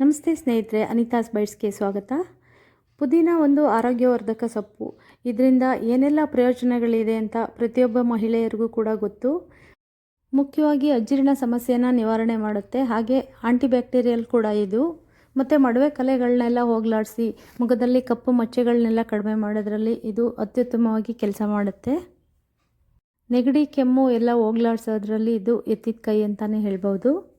ನಮಸ್ತೆ ಸ್ನೇಹಿತರೆ ಅನಿತಾಸ್ ಬೈಟ್ಸ್ಗೆ ಸ್ವಾಗತ. ಪುದೀನ ಒಂದು ಆರೋಗ್ಯವರ್ಧಕ ಸೊಪ್ಪು. ಇದರಿಂದ ಏನೆಲ್ಲ ಪ್ರಯೋಜನಗಳಿದೆ ಅಂತ ಪ್ರತಿಯೊಬ್ಬ ಮಹಿಳೆಯರಿಗೂ ಕೂಡ ಗೊತ್ತು. ಮುಖ್ಯವಾಗಿ ಅಜೀರ್ಣ ಸಮಸ್ಯೆನ ನಿವಾರಣೆ ಮಾಡುತ್ತೆ. ಹಾಗೆ ಆಂಟಿಬ್ಯಾಕ್ಟೀರಿಯಲ್ ಕೂಡ ಇದು. ಮತ್ತು ಮಡವೆ ಕಲೆಗಳನ್ನೆಲ್ಲ ಹೋಗಲಾಡಿಸಿ, ಮುಖದಲ್ಲಿ ಕಪ್ಪು ಮಚ್ಚೆಗಳನ್ನೆಲ್ಲ ಕಡಿಮೆ ಮಾಡೋದರಲ್ಲಿ ಇದು ಅತ್ಯುತ್ತಮವಾಗಿ ಕೆಲಸ ಮಾಡುತ್ತೆ. ನೆಗಡಿ, ಕೆಮ್ಮು ಎಲ್ಲ ಹೋಗ್ಲಾಡ್ಸೋದ್ರಲ್ಲಿ ಇದು ಎತ್ತಿದ ಕೈ ಅಂತಲೇ ಹೇಳ್ಬೋದು.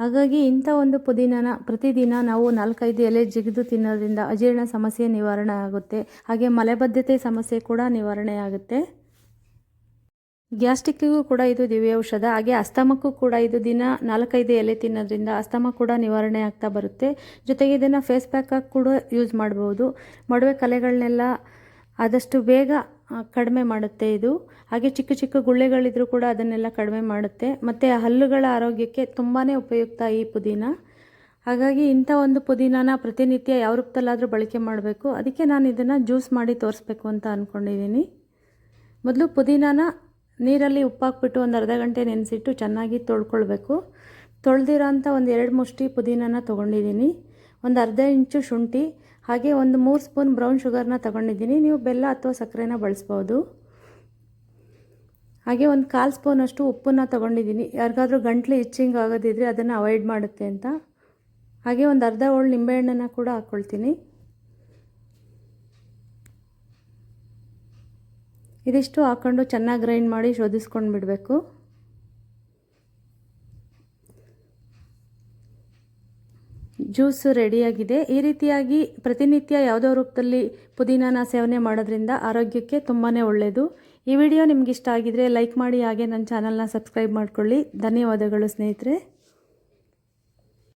ಹಾಗಾಗಿ ಇಂಥ ಒಂದು ಪುದೀನನ ಪ್ರತಿದಿನ ನಾವು ನಾಲ್ಕೈದು ಎಲೆ ಜಿಗಿದು ತಿನ್ನೋದ್ರಿಂದ ಅಜೀರ್ಣ ಸಮಸ್ಯೆ ನಿವಾರಣೆ ಆಗುತ್ತೆ. ಹಾಗೆ ಮಲೆಬದ್ಧತೆ ಸಮಸ್ಯೆ ಕೂಡ ನಿವಾರಣೆ ಆಗುತ್ತೆ. ಗ್ಯಾಸ್ಟ್ರಿಕ್ಕಿಗೂ ಕೂಡ ಇದು ದಿವ್ಯ ಔಷಧ. ಹಾಗೆ ಅಸ್ತಮಕ್ಕೂ ಕೂಡ ಇದು ದಿನ ನಾಲ್ಕೈದು ಎಲೆ ತಿನ್ನೋದ್ರಿಂದ ಅಸ್ತಮ ಕೂಡ ನಿವಾರಣೆ ಆಗ್ತಾ ಬರುತ್ತೆ. ಜೊತೆಗೆ ಇದನ್ನು ಫೇಸ್ ಪ್ಯಾಕಾಗಿ ಕೂಡ ಯೂಸ್ ಮಾಡ್ಬೋದು. ಮಡುವೆ ಕಲೆಗಳನ್ನೆಲ್ಲ ಆದಷ್ಟು ಬೇಗ ಕಡಿಮೆ ಮಾಡುತ್ತೆ ಇದು. ಹಾಗೆ ಚಿಕ್ಕ ಚಿಕ್ಕ ಗುಳ್ಳೆಗಳಿದ್ರೂ ಕೂಡ ಅದನ್ನೆಲ್ಲ ಕಡಿಮೆ ಮಾಡುತ್ತೆ. ಮತ್ತು ಹಲ್ಲುಗಳ ಆರೋಗ್ಯಕ್ಕೆ ತುಂಬಾ ಉಪಯುಕ್ತ ಈ ಪುದೀನ. ಹಾಗಾಗಿ ಇಂಥ ಒಂದು ಪುದೀನಾನ ಪ್ರತಿನಿತ್ಯ ಯಾವ ರೂಪದಲ್ಲಾದರೂ ಬಳಕೆ ಮಾಡಬೇಕು. ಅದಕ್ಕೆ ನಾನು ಇದನ್ನು ಜ್ಯೂಸ್ ಮಾಡಿ ತೋರಿಸ್ಬೇಕು ಅಂತ ಅಂದ್ಕೊಂಡಿದ್ದೀನಿ ಮೊದಲು ಪುದೀನಾನ ನೀರಲ್ಲಿ ಉಪ್ಪಾಕ್ಬಿಟ್ಟು ಒಂದು ಅರ್ಧ ಗಂಟೆ ನೆನೆಸಿಟ್ಟು ಚೆನ್ನಾಗಿ ತೊಳ್ಕೊಳ್ಬೇಕು. ತೊಳೆದಿರೋ ಅಂಥ ಒಂದು ಎರಡು ಮುಷ್ಟಿ ಪುದೀನನ ತೊಗೊಂಡಿದ್ದೀನಿ ಒಂದು ಅರ್ಧ ಇಂಚು ಶುಂಠಿ ಹಾಗೆ ಒಂದು ಮೂರು ಸ್ಪೂನ್ ಬ್ರೌನ್ ಶುಗರ್ನ ತಗೊಂಡಿದ್ದೀನಿ. ನೀವು ಬೆಲ್ಲ ಅಥವಾ ಸಕ್ಕರೆನ ಬಳಸ್ಬೋದು. ಹಾಗೆ ಒಂದು ಕಾಲು ಸ್ಪೂನಷ್ಟು ಉಪ್ಪನ್ನು ತೊಗೊಂಡಿದ್ದೀನಿ. ಯಾರಿಗಾದರೂ ಗಂಟ್ಲು ಇಚ್ಚಿಂಗ್ ಆಗೋದಿದ್ರೆ ಅದನ್ನು ಅವಾಯ್ಡ್ ಮಾಡುತ್ತೆ ಅಂತ. ಹಾಗೆ ಒಂದು ಅರ್ಧ ಹೋಳು ನಿಂಬೆಹಣ್ಣನ್ನು ಕೂಡ ಹಾಕ್ಕೊಳ್ತೀನಿ ಇದಿಷ್ಟು ಹಾಕ್ಕೊಂಡು ಚೆನ್ನಾಗಿ ಗ್ರೈಂಡ್ ಮಾಡಿ ಶೋಧಿಸ್ಕೊಂಡು ಬಿಡಬೇಕು ಜ್ಯೂಸ್ ರೆಡಿಯಾಗಿದೆ. ಈ ರೀತಿಯಾಗಿ ಪ್ರತಿನಿತ್ಯ ಯಾವುದೋ ರೂಪದಲ್ಲಿ ಪುದೀನಾನ ಸೇವನೆ ಮಾಡೋದ್ರಿಂದ ಆರೋಗ್ಯಕ್ಕೆ ತುಂಬಾ ಒಳ್ಳೆಯದು ಈ ವಿಡಿಯೋ ನಿಮ್ಗೆ ಇಷ್ಟ ಆಗಿದರೆ ಲೈಕ್ ಮಾಡಿ, ಹಾಗೆ ನನ್ನ ಚಾನಲ್ನ ಸಬ್ಸ್ಕ್ರೈಬ್ ಮಾಡ್ಕೊಳ್ಳಿ. ಧನ್ಯವಾದಗಳು ಸ್ನೇಹಿತರೆ.